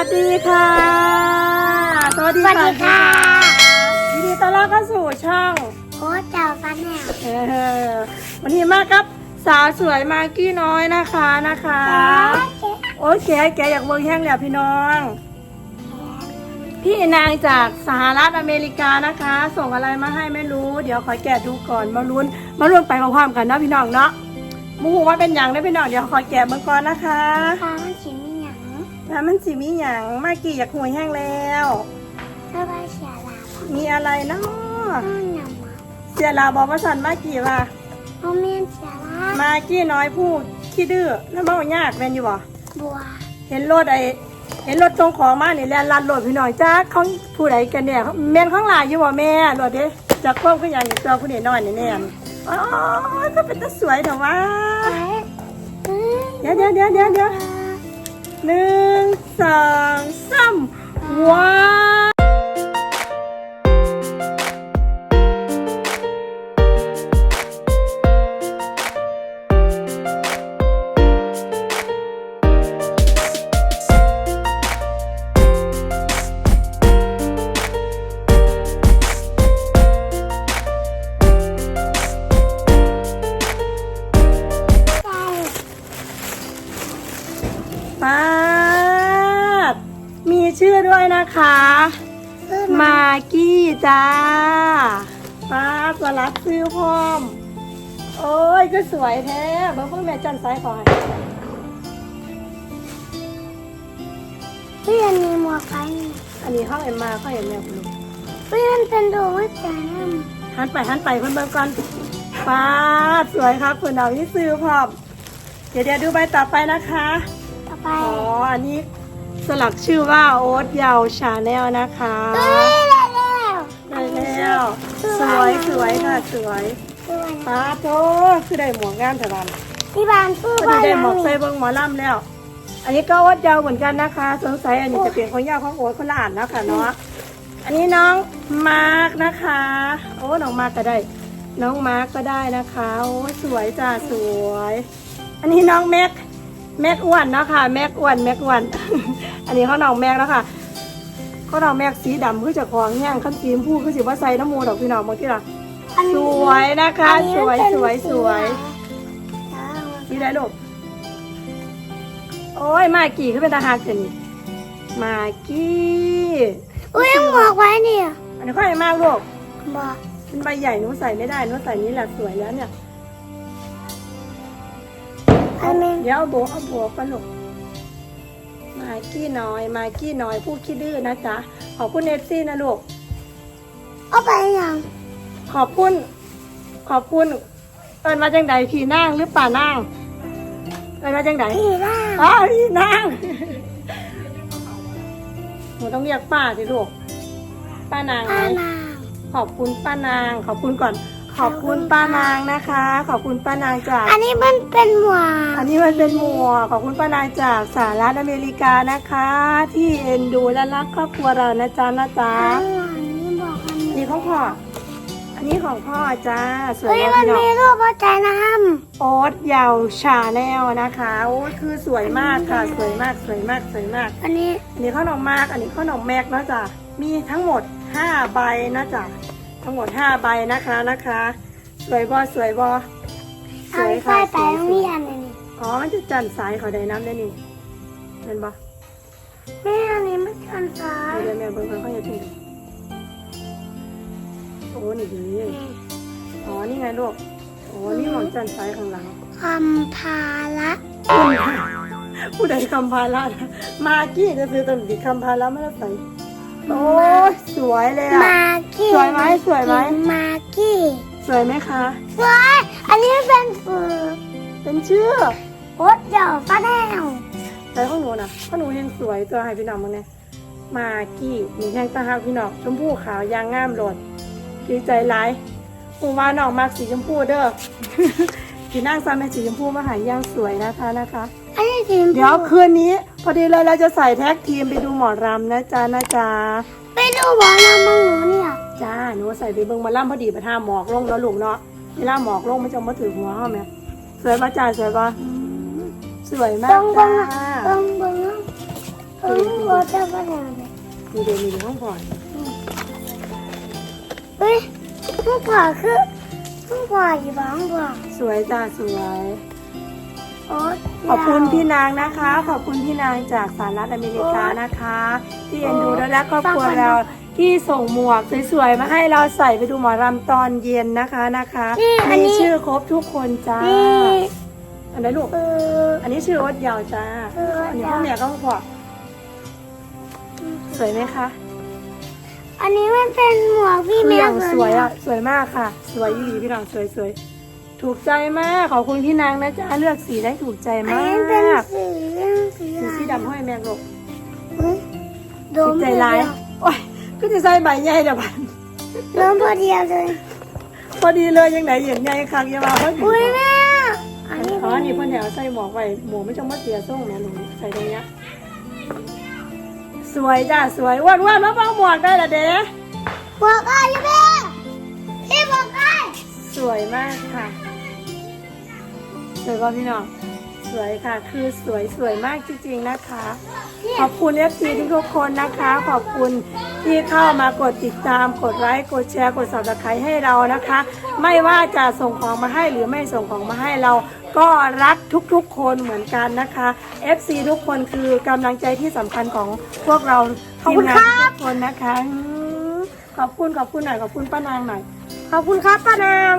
วัสดีค่ะ สวัสดีสวัสดีค่ะยินดีต้อนรับเข้าสู่ช่องโอ้เจ้าฟันแนวเออวันนี้มากับสาวสวยมากกี้น้อยนะคะนะคะ โอ้ยแกแกอยากเมืองแห้งแล้วพี่น้อง พี่นางจากสหรัฐอเมริกานะคะ ส่งอะไรมาให้ไม่รู้ เดี๋ยวขอแกะดูก่อนมาลุ้นมาลุ้นไปพร้อมๆกันนะพี่น้องเนาะหมูว่าเป็นอย่างได้พี่น้องเดี๋ยวขอแกะเมื่อก่อนนะคะค่ะมันชิมี หยังแล้วมันสิมีอย่างมากกี้อยากหวยแห้งแล้วเพื่อว่าเสียลาบมีอะไรเนาะห้องนำมาเสียลาบอกว่าสันมากกี้ว่าโมเมนเสียลาบมากี้น้อยผู้ขี้ดื้อแล้วมันบ่ยากแม่นอยู่บ่ บัวเห็นรถไอเห็นรถตรงของมาเนี่ยแล่นลัดรถพี่น้อยจ้าเขาผู้ใดกันเนี่ยแม่นข้างหลายอยู่บ่แม่รถเด้จากควบขึ้นอย่างตัวผู้นี้น้อยนี่แน่นอ๋อก็เป็นตาสวยเถอะวะเอ๊ะอืมเดี๋ยวเดี๋ยวเดี๋ยวเดี๋ยวเดี๋ยวหนึ่ง สอง นะคะซื้อมากกี้จ้าป้าดสลัดซื้อพร้อม โอ้ยก็สวยแท้เบิ่งเพิ่งแม่จันซ้ายขอให้เพื่อนมีหมวกไฟนี่อันนี้ห้องเอ็มมาห้องเอ็มแม่คุณลุงเพื่อนเป็นดูว่าจะนหันไปหันไปเพิ่นเบิ่งก่อนป้าดสวยครับคุณเอาที่ซื้อพร้อม เดี๋ยวเดี๋ยวดูใบต่อไปนะคะำต่อไป อ๋อ อันนี้ สลักชื่อว่าโอ๊ตเยาวชาแนลนะคะเอ้ยได้แล้วได้แล้วสวยสวยค่ะสวยซื้อวันป้าโตคือได้หมวกงามแต่บันที่บ้านซื้อก็บ้านได้หหมลัวงกใส่นี้เบิ้งหมอลำแล้ว อันนี้ก็โอ๊ตยาวเหมือนกันนะคะ สงสัยอันนี้จะเปลี่ยนของยาวของโอ๊ตคนละอ่านนะคะเนาะอันนี้น้องมาร์กนะคะ โอ้น้องมาร์กก็ได้ น้องมาร์กก็ได้นะคะ โอ้สวยจ้าสวย อันนี้น้องแม็ก แม็กอ้วนเนาะค่ะ แม็กอ้วนแม็กอ้วน อันนี้เขาน้องแม็กแล้วค่ะเขาน้องแม็กสีดำคือเจะของแห้งขั้นสีชมพูคือสีว่าใส่น้ำมูดอกพี่น้องบางทีล่ะอันสนี้วยนะคะ อันนี้สวยเป็นสวยสวยสีเหลืองสีได้ลูกโอ้ยมากี่ขึ้นเป็นทหารเสนี่มากี้ อุ้ยหมวกไว้เนี่ยอันนี้ค่อยมากลูกบอก เป็นใบใหญ่หนูใส่ไม่ได้หนูใส่นี้แหละสวยแล้วเนี่ย เดี๋ยวเอาโบวเอาโบวกันลูกมากี้น้อยมากี้น้อยพูดขี้ดื้อนะจ๊ะ ขอบคุณเอฟซีนะลูก เอาไปยังขอบคุณ ขอบคุณ เอินมาจังใดพี่นางหรือป่านาง เอินมาจังใดพี่ล่าอ๋อพี่นางหนูต้องเรียกป้าสิลูก ป้านางไหมป้านาง ขอบคุณป้านาง ขอบคุณก่อน ขอบคุณป้านางนะคะ ขอบคุณป้านางจาก อันนี้มันเป็นหมวกอันนี้มันเป็นหมวกขอบคุณป้านางจากสหรัฐอเมริกานะคะ ที่เอ็นดูและรักครอบครัวเรานะจ๊ะนะจ๊ะอันนี้บอกอันอันนี้นี้ของพ่อ อันนี้ของพ่อจ้าสวยเฮ้ยมากมันพี่น้องมีรูปหัวใจน้โอ๊ตยาวชาแนลนะคะโอ้ยคือสวยมากค่ะ สวยมากสวยมากสวยมากำอันนี้อันนี้ข้าวหนมมาก อันนี้ข้าวหนมแม็กนะจ๊ะมีทั้งหมด5ใบนะจ๊ะ ทั้งหมด5ใบนะคะนะคะ สวยบอสวยบอสเอาวยไปค่ะไปสวยโรงสวเรียยนเลยนี่อ๋อมันจะจันสายเขาได้น้ำได้นี่เห็นบอแม่อันนี้มันกันซ้ายเดี๋ยวแม่เบิ่งเบิ่งเขาจะทิ้งโอ้นี่ดีอ๋อนี่ไงลูกโอ้นี่หมองจันสายข้างหลัง คำพาละผู้ใดคำพาระนะมากี้จะซื้อตัวหนีคำพาระไม่ได้ใส่ โอ้ยสวยเลยอะมากี้สวยไหมสวยไหม มากี้สวยไหมคะ สวยอันนี้เป็นฝืนเป็นชื่อโคตรเดี่ยวป้าแนวแต่ของหนูนะของหนูเห็นสวยตัวให้พี่น้องมึงเนี่ยมากี้มีแห้งตาหากพี่น้องชมพูขาวยางงามโหลดดีใจร้ายปูว่าน้องมากสีชมพูเด้อ สีนั่งซ้ำเป็นสีชมพูมาหายย่างสวยนะคะนะคะ อันนี้สีชมพูเดี๋ยวคืนนี้ พอดีเลยเราจะใส่แท็กทีมไปดูหมอรำนะจ๊ะนะจ๊ะไปดูบอลน้ำมังหนูเนี่ยจ้าหนูใส่ไปเบิ่งหมาล่ำพอดีไปท่าหมอกลงแล้วลูกเนาะเวลาหมอกลงมันจะมาถือหัวเขาไหมสวยปะจ้าสวยปะสวยมาเบิ้กงจ้าเบิ้งเบิ้งเบิ้งเออหัวจะเป็นยังไงมีเดมีห้องผ่อนเฮ้ยห้องผ่าคือห้องผ่าอยู่บ้างผ่าสวยจ้าสวยโอ๊ย ขอบคุณพี่นางนะคะ ขอบคุณพี่นางจากสหรัฐอเมริกานะคะ ที่เอ็นดูและครอบครัวเราที่ส่งหมวกสวยๆมาให้เราใส่ไปดูหมอรำตอนเย็นนะคะนะคะมีชื่อครบทุกคนจ้านี่อันไหนลูกเอออันนี้ชื่อโอ๊ตยาวจ้าเอออันนี้ข้าวเหนียวก็พอสวยไหมคะอันนี้มันเป็นหมวกพี่คือแม็อกย่างซ์สวยเลอะสวยมากค่ะ สวยยี่หลีพี่น้องสวยสวย ถูกใจมาก ขอบคุณพี่นางนะจ๊ะเลือกสีได้ถูกใจอันมานี้เป็นกสีสีสีสีดำห้อยแมงลูกเฮ้ยโดถูมกใจร้ายโอ้ยก็จะใส่ใบใหญ่เดี๋ยวมันโดมพอดียวเลย พอดีเลยยังไหนเหยียดใหญ่คักอย่ามาเพิ่นอุ้ยแม่อันนี้อ๋อนี่เพิ่นแถวใส่หมวกไว้หมวกไม่จงมาเสียส่งแม่หนูใส่ตรงเนี้ยสวยจ้าสวยอ้วนอ้วนมาเป้าหมวกได้ละเด้หมวกอะไรแม่พี่หมวกอะไรสวยมากค่ะส วยป่ะพี่น้อง สวยค่ะ คือสวยสวยมากจริงๆนะคะ ขอบคุณเอฟซีทุกๆคนนะคะ ขอบคุณที่เข้ามากดติดตาม กดไลค์ กดแชร์ กด subscribe ให้เรานะคะ ไม่ว่าจะส่งของมาให้หรือไม่ส่งของมาให้เรา ก็รักทุกๆคนเหมือนกันนะคะ FC ทุกคนคือกำลังใจที่สำคัญของพวกเราทีมงานทุกคนนะคะอืมขอบคุณขอบคุณหน่อยขอบคุณป้านางหน่อย ขอบคุณครับป้านาง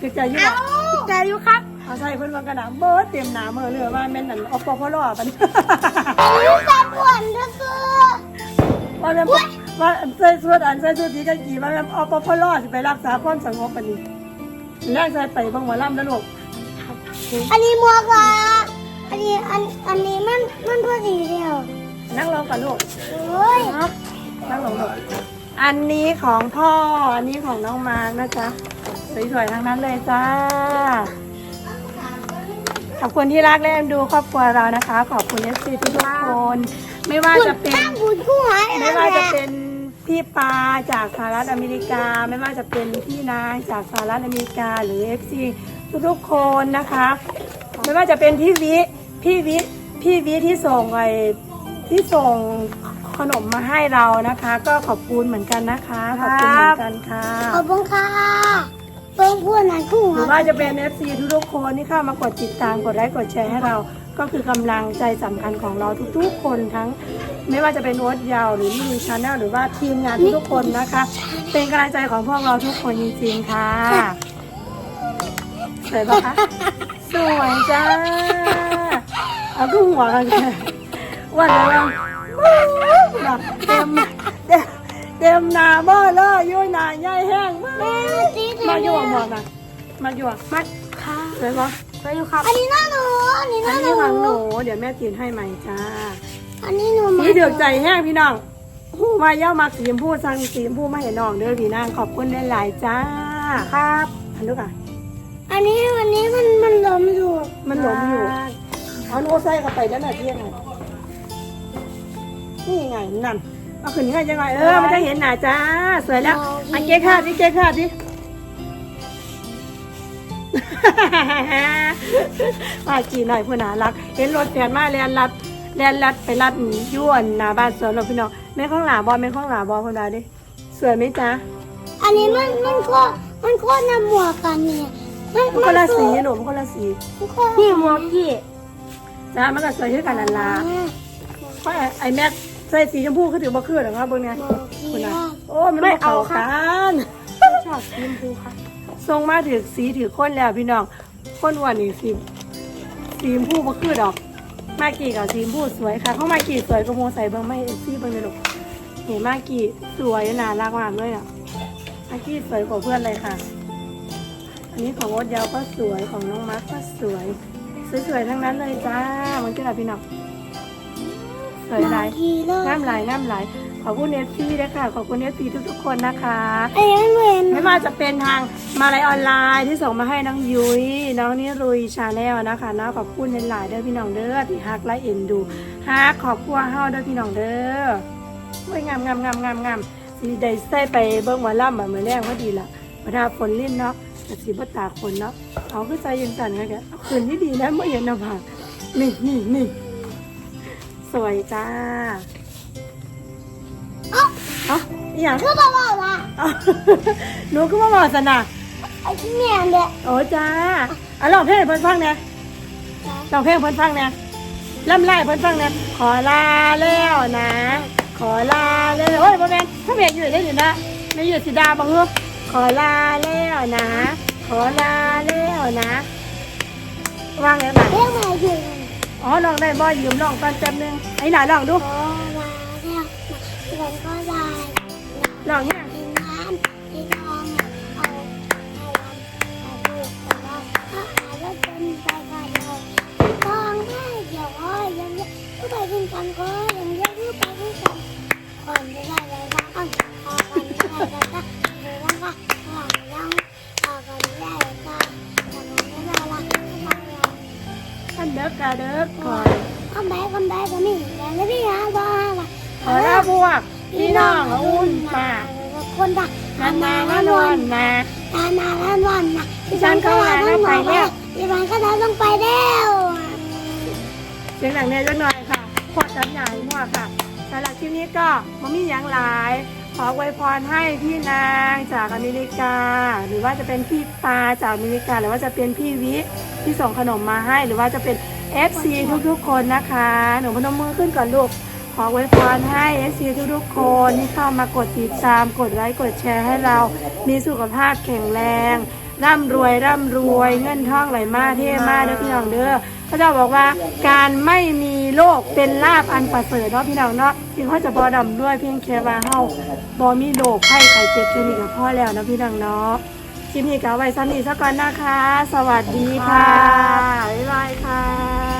จิตใจยุ่งใจอยู่ครับ เอาใส่เพิ่นว่ากระดาษเบิร์ดเต็มหนาเมื่อเรือว่าแม่นนั่นเอาปอพอลอปันอันนี้แต่ปวดก็คือว่าแม่นว่าใส่สุดอันใส่สุดที่กันกี่ว่าแม่นเอาปอพอลอสิไปรักษาความสงบปันนี้แรกใส่ไปบางหมอลำแล้วลูกอันนี้หมวกอะอันนี้อันอันนี้มันมันพอดีเดียวนั่งลงก่อนลูกเฮ้ยนั่งลงลูกอันนี้ของพ่อ อันนี้ของน้องมาร์กนะจ๊ะสวยๆทั้งนั้นเลยจ้า ขอบคุณที่รักและเอ็นดูครอบครัวเรานะคะ ขอบคุณเอฟซีทุกๆคน ไม่ว่าจะเป็นตั้งบุญคู่หายไม่ว่าจะเป็นพี่ปาจากสหรัฐอเมริกา ไม่ว่าจะเป็นพี่นางจากสหรัฐอเมริกา หรือเอฟซีทุกๆคนนะคะ ไม่ว่าจะเป็นพี่วิพี่วิพี่วิที่ส่งไอที่ส่งขนมมาให้เรานะคะ ก็ขอบคุณเหมือนกันนะคะ ขอบคุณเหมือนกันค่ะ ขอบคุณค่ะ เพิ่งพูดนั้นคู่หรือว่าจะเป็น FC ทุกๆคนที่เข้ามากดติดตามกดไลค์กดแชร์ให้เรา ก็คือกำลังใจสำคัญของเราทุกๆ คนทั้ง ไม่ว่าจะเป็นโอ๊ตยาวหรือนี่มีชาแนลหรือว่าทีมงานทุกๆคนนะคะ เป็นกำลังใจของพวกเราทุกคนจริงๆค่ะสวยปะคะสวยจ้าเอาดูหัวกันแค่วันแล้วแบบเต็ม เต็มหนาเบ้อเลยอยุ่หนาใหญ่แห้งมากมาอยู่หมวกนะมาอยู่มัดค่ะสวยปะไปอยู่ครับอันนี้หน้าหนูอันนี้หอัน้านนี้ของหนูเดี๋ยวแม่ตีนให้ใหม่จ้าอันนี้หนูมานี่เดือดใจแห้งพี่น้องหูมาเย่ามาสีชมพูสั่งสีชมพูมาเห็นน้องเด้อพี่นางขอบคุณหลายๆจ้าครับอันลูกอะอันนี้อันนี้มันมันล้มอยู่มันหลงอยู่เอาโน้ตใส่เข้าไปแล้วน่ะเที่ยงไงนี่ไงนั่น เอาขึ้นนี่ไงยังไงเออมันจะเห็นหน้าจ้าสวยแล้วอันเก๊ค่ะดิเก๊ค่ะดิมาจีหน่อยผู้น่ารัก เห็นรถแฟนมาแลนรัดแลนรัดไปรัดย้วนหน้าบ้านสวนเราพี่น้องแม่ข้องหลาบอแม่ข้องหลาบอคนใดดิสวยไหมจ๊ะอันนี้มันมันก็มันก็นำหมวกกันเนี่ยมันมันคนละสีหนูมันคนละสีนี่หมวกพี่จ้ามันก็สวยด้วยกันนั่นล่ะเพราะไอ้ไอ้แม็ก ใส่สีชมพูคือถือบ่คือหรอกครับเบิ่งเนี่ยหมวกพี่คุณน่ะค่ะโอ้มันไม่เอากันชอบสีชมพูค่ะทรงมาถือสีถือคนแล้วพี่น้องคนอ้วนนี่สีสีชมพูบ่คือดอกมากี่กับสีชมพูสวยค่ะเข้ามากี่สวยก็โมใส่เบิ่งไม่เอซี่เบิ่งเลยลูกเห็นมากี่สวยน่ารักมากเลยอะมากี่สวยกว่าเพื่อนเลยค่ะ อันนี้ของโอ๊ตยาวก็สวยของน้องมาร์คก็สวยสวยๆทั้งนั้นเลยจ้ามันคืออะไรพี่น้อง สวยหลายทีเลยน้ำไหลน้ำไหลขอบคุณเอฟซีด้วยค่ะขอบคุณเอฟซีทุกๆคนนะคะไอ้ยังเวนไม่ว่าจะเป็นทางมาลัยออนไลน์ที่ส่งมาให้น้องยุ้ยน้องนิรุยชาแนลนะคะนะขอบคุณหลายๆเด้อพี่น้องเด้อที่ฮักและเอ็นดูฮักขอบคุณเฮาเด้อพี่น้องเด้อโอ้ยงามงามงามงามงามสีได้ใส่ไปเบิ้งหวันล่ำแบบมือแรกว่าดีละเวลาฝนเล่นเนาะแต่สีบ่ตากฝนเนาะเอาขึ้นใจยังสั่นกันแกเอาคืนที่ดีนะเมื่อเย็นนะผ่านี่นี่นี่ส วยจ้าเอ้าเอ้าอหย่างคือบอกว่าเอ้าหนูก็มาบอกสนะไอ้ที่เนี่ยเด็กโอ้จ้าอะลองเพลงให้เพิ่นฟังเนี่ยลองเพลงให้เพิ่นฟังเนี่ยล่ำไล่เพิ่นฟังเนี่ยขอลาแล้วนะ ขอลาแล้วโอ้ยพ่อแม่นถ้าแม่อยู่ได้อยู่นะไม่อยู่สิดาบังเฮอขอลาแล้วนะ ขอลาแล้วนะว่างแล้วบ้างเรียกมาอยู่ อ๋อลองได้บ่ยืมลองก่อนแป๊บนึงไอ้หน่าลองดูขอมาเนี่ยเงินก็ได้ลองเนี่ยกิ กคำแบกก็นี่แต่ไม่ได้หาบ้าละขอลาพวกพี่น้องอุ่นปากคนดักนานนาละนวลนะนานนาละนวลนะพี่ฉันก็ลาต้องไปแล้วพี่ฉันก็ลาต้องไปแล้วเสียงหนังเนี่ยจังหน่อยค่ะขวดจำใหญ่หัวค่ะสำหรับคลิปนี้ก็มันมีอย่างหลาย ขออวยพรให้พี่นางจากอเมริกา หรือว่าจะเป็นพี่ปาจากอเมริกา หรือว่าจะเป็นพี่วิที่ส่งขนมมาให้ หรือว่าจะเป็น FC ทุกๆคนนะคะ หนูพนมมือขึ้นก่อนลูก ขออวยพรให้ FC ทุกๆคนที่เข้ามากดติดตามกดไลค์กดแชร์ให้เรา มีสุขภาพแข็งแรง ร่ำรวยร่ำรวย เงินทองไหลมาเท่มากเด้อพี่น้องเด้อเขาเจะบอกว่าการไม่มีโรคเป็นลาบอันประเสริฐเนาะพี่น้องเนาะที่เขาจะบอดำด้วยเพียงแค่ว่าเฮาบอมีโรคไข้ไข้เจ็บแค่นี้ก็พอแล้วนะพี่น้องเนาะ คลิปนี้ก็เอาไว้ซ้ำนี้สักก่อนนะคะ สวัสดีค่ะ บ๊ายบายค่ะ